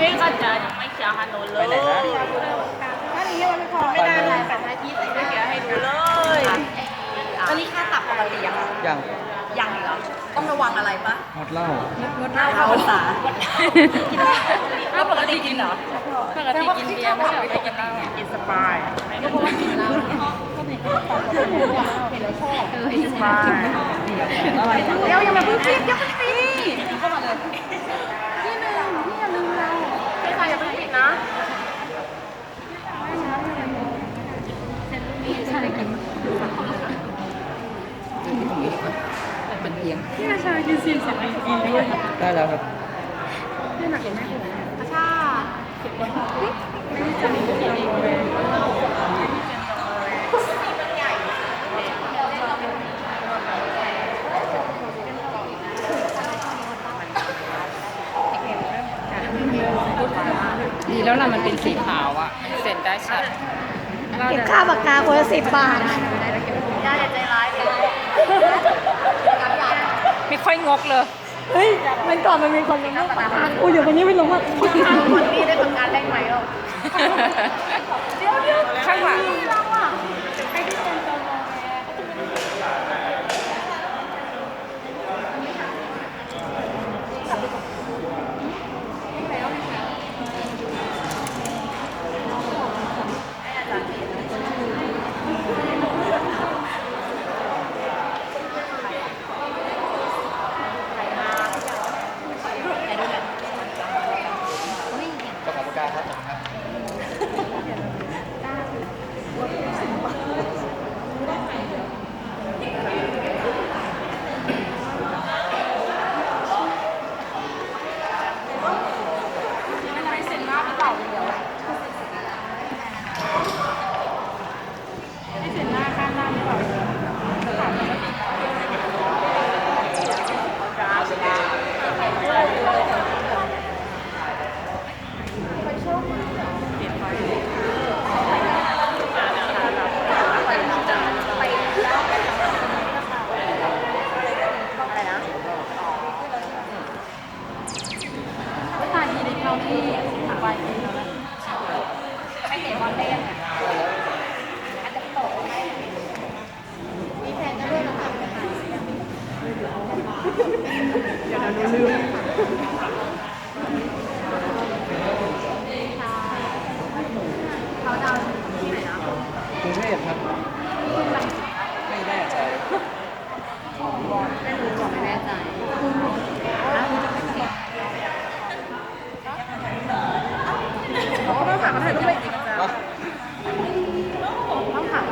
พี่ก็จะยังไม่เคลียร์ฮันโนเลยไปไหนนะ ถ้าอย่างนี้มันไม่พอไม่ได้เลยแปดนาทีไม่เคลียร์ให้ดูเลยตอนนี้ค่าตับปกติอะค่ะยังยังอีกเหรอ ต้องระวังอะไรปะหมดเหล้า งดเหล้าเข้าพรรษาแล้วปกติกินเหรอปกติกินเบียร์ไม่ใช่ปกติกินสปายก็เพราะว่ากินเหล้าก็มีก็ตับก็มีเห็นแล้วชอบสปายอะไรนะเดี๋ยวอย่ามาเพิ่งคิดอย่าเพิ่งตีเข้ามาเลยที่หนึ่งที่อย่าลืมเรา ไม่ใช่อย่าเพิ่งกินนะ เป็นเอียง ที่นาชากินสี่สิบกินด้วยได้แล้วครับที่หนักเห็นไหมชาไม่ได้จำเป็นเองเลยดีแล้วล่ะมันเป็นสีขาวอะเซ็นได้ชัดเก็บค่าปากกาคนละสิบบาทย่าอย่าใจร้ายเลยไม่ ค่อยงกเลย เฮ้ยมันก่อนมันมีคนยังไม่ปากกาอุ้ยเดี๋ยววันนี้ไม่ลงว่าคนนี้ได้ทำงานแรงไหมหรอ ข้างหลัง กระเป๋าปากกาครับผมครับ ตาดีในเขาที่ไป บอลเห็นวันเล่นอาจจะโตไหมมีแผนจะด้วยนะคะเดี๋ยวเราดูลืมเขาดาวที่ไหนนะ กรุงเทพครับ ไม่แน่ใจ ไม่รู้บอกไม่แน่ใจต้องถามมาถ่ายรูปไปอีกจ้ะ เนาะ ต้องถาม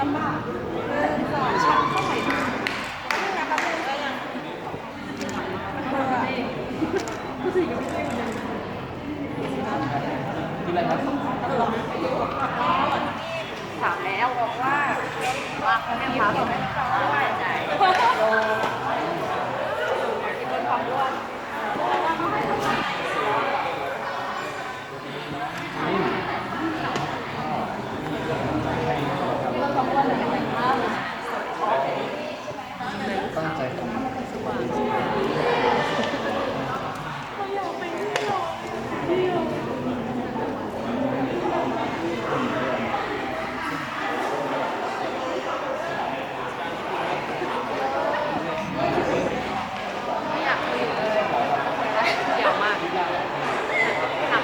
ลำบากช็อตเข้าไป ที่อะไรครับ ถามแล้วบอกว่าว่าเขาให้พาผมด้วยใจกินบนความด้วน ตั้งใจทำ ไม่อยากคุยเลยอยากมากถาม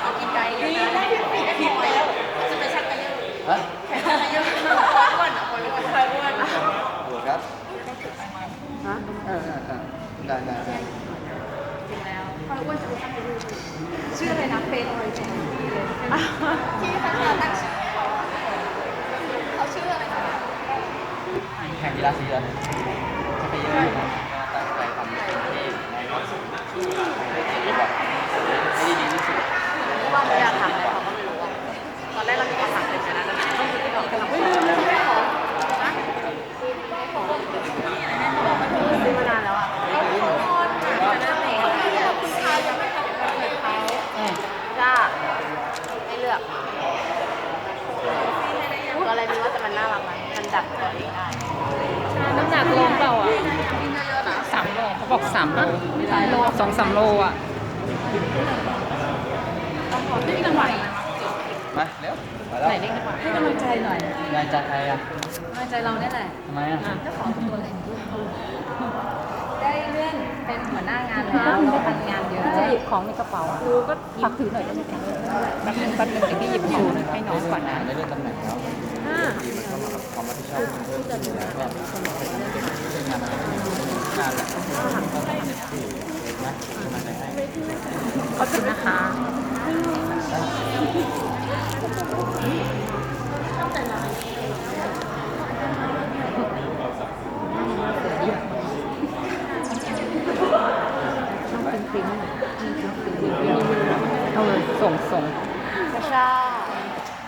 เอากินไก่เลยนะได้ผิดผิดแล้วจะไปชักกันเยอะ ฮะ แข่งกันเยอะอ้วนอะคนอ้วนคนอ้วน โหครับ ฮะ เออเออเออได้ได้ได้ จริงแล้วคนอ้วนจะไปชักกันเยอะชื่ออะไร นะเฟนอะไรเฟนที่เขาตั้งชื่อเขาเขาชื่ออะไรคะแข่งกีฬาสีเหรอจะไปเยอะอยู่นะก็ตั้งใจทำเต็มที่ในรอบสุดที่แบบให้ดีที่สุด ว่าเขาอยากถามอะไรเขาก็ไม่รู้อะตอนแรกเรามีคำถามเป็นชนะแล้วนะต้องคิดไปก่อนไม่ลืมลืมไม่ขอนะซื้อมานานแล้วอะเขาขอพรค่ะนั่นเองคุณชายยังไม่ทำกับเขาจ้าไม่เลือก อะไรไม่รู้ว่าแต่มันน่ารักไหมมันดับตัวเองได้ น้ำหนักลงเปล่าอะสามโลเขา บอกสามโลสองสามโลอะมาเร็วมาแล้วไหนเรียกดีกว่าให้กำลังใจหน่อยงานจากใครอะกำลังใจเราเนี่ยแหละทำไมอะเจ้าของตัวเลยได้เลื่อนเป็นหัวหน้างานแล้วเราทำงานเยอะจะหยิบของในกระเป๋าดูก็ผักถือหน่อยได้ไหมคะแป๊บนึงแป๊บนึงเดี๋ยวพี่หยิบชูให้น้องก่อนนะได้เลื่อนตำแหน่งแล้วดีมันเข้ามาแบบความรับผิดชอบมันเพิ่มขึ้นแล้วก็เป็นงาน อะไรงานแหละก็ทำเต็มที่นะกำลังใจให้ขอบคุณนะคะเอาเลยส่งส่งกระชา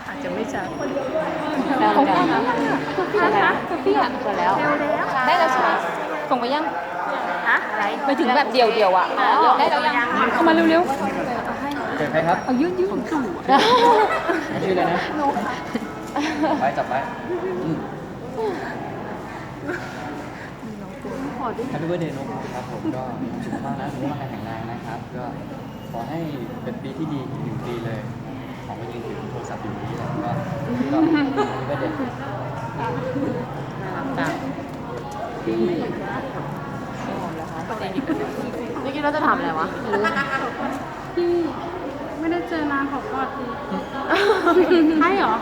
อาจจะไม่ใช่แล้วของแล้วพี่นะคะพี่อะเสร็จแล้วได้แล้วใช่ไหม ส่งไปยังฮะอะไรไปถึงแบบเดียวเดียวๆอะได้แล้วยังเข้ามาเร็วเกิดใครครับๆเอายื่นยื่นสู่ชื่ออะไรนะไปจับไปแฮปปี้เบิร์ดเดย์นกครับผมก็สุขภาพนะสุขภาพแข็งแรงนะครับ ก็ขอให้เป็นปีที่ดีอีกหนึ่งปีเลย ของก็ยืนถือโทรศัพท์อยู่นี้แล้วก็ก็แฮปปี้เบิร์ดเดย์ จ้ะ เมื่อกี้เราจะทำอะไรวะพี่ไม่ได้เจอนานขอกอดทีให้เหรอ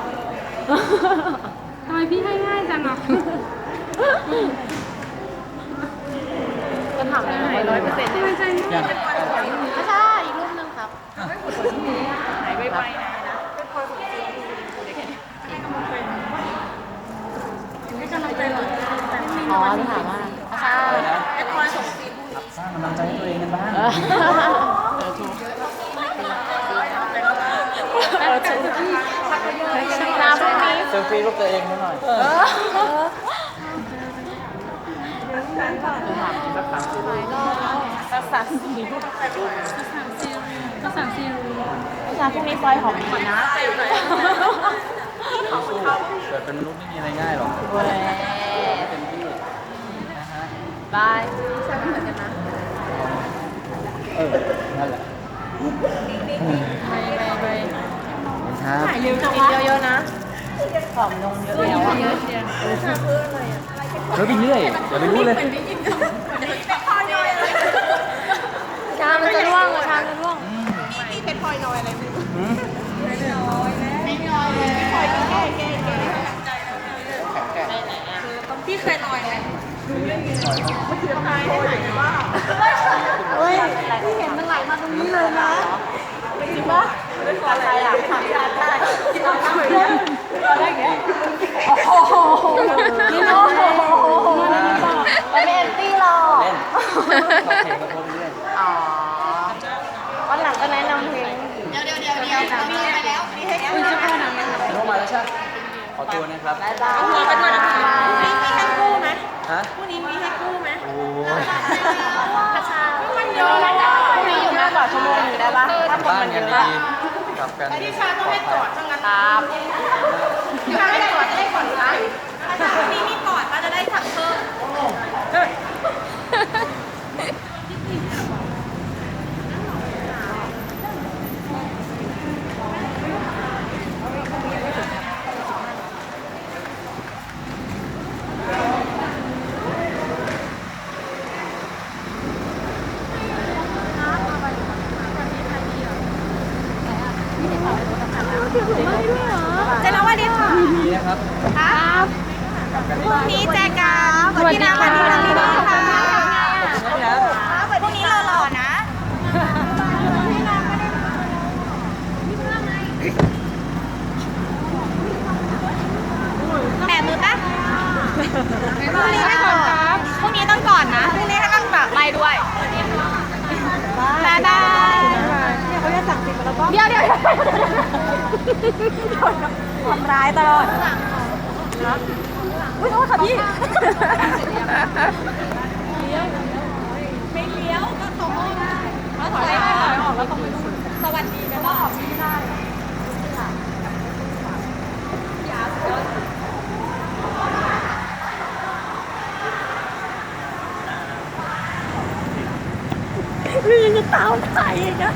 ทำไมพี่ให้ง่ายจังอะจะทำอะไรร้อยเปอร์เซ็นต์ทำไมใจยังกระชาอีกรูปหนึงครับหายไปๆนะอ๋อที่ถามว่ากระชาอะไรนะรับสร้าง กำลังใจให้ตัวเองกันบ้างเซลฟี่รูปตัวเองนิดหน่อยรักษาสีก็สั่งซีรูกระชาพรุ่งนี้ซอยหอมก่อนนะสู้ๆเกิดเป็นมนุษย์ไม่มีอะไรง่ายหรอกเว้ยเต็มที่นะฮะบาย เออ นั่นแหละไปไปไปครับกินเยอะๆนะหอมนมเยอะแล้วอะเฮ้ยไปเรื่อยอย่าไปรู้เลยชามันจะร่วงอะชามันจะร่วงอืมแาใครอะถามยาได้กินน้ำเหมือนกันได้แกโอ้โหนี่โอ้โหมันเป็นแอนตี้หรอเล่นชอบเพลงก็โทษไปเรื่อยอ๋อวันหลังก็แนะนำเพลงเดี๋ยวเดี๋ยวเดี๋ยวเดี๋ยวมีไปแล้วมีให้คุณจะพูดนะโน้มาแล้วใช่ไหมขอตัวนะครับบายบายมีกันมามีมีให้กู้ไหมฮะพรุ่งนี้มีให้กู้ไหมโอ้ยกระชามันเยอะนะพรุ่งนี้อยู่มากกว่าชั่วโมงนึงได้ปะถ้าคนบ้านมันเยกันอะดี กลับกันปลอดภัยครับอยู่ไม่ได้กอดได้ก่อนนะถ้าพรุ่งนี้มีกอดป้าจะได้สั่งเพิ่ม เจนวันดีค่ะ ดีนะครับ ครับ กลับกันดี พรุ่งนี้เจอกันสวัสดีค่ะสวัสดีค่ะค่ะพรุ่งนี้เราหล่อนะแปะมือปะพรุ่งนี้ไม่ก่อนครับพรุ่งนี้ต้องก่อนนะพรุ่งนี้ให้ต้องแบบไล่ด้วยบายบายเนี่ยเขาจะสั่งสิบแล้วก็เดี๋ยวเดี๋ยวทำร้ายตลอด ไม่ยโทษค่ะพี่ ไม่เลี้ยวก็ตรงได้แล้ถอยได้ถอยออกแล้วตรงไปนู่นสวัสดีกันแล้วออกไม่ได้คือยังจะตามใคอีกนะ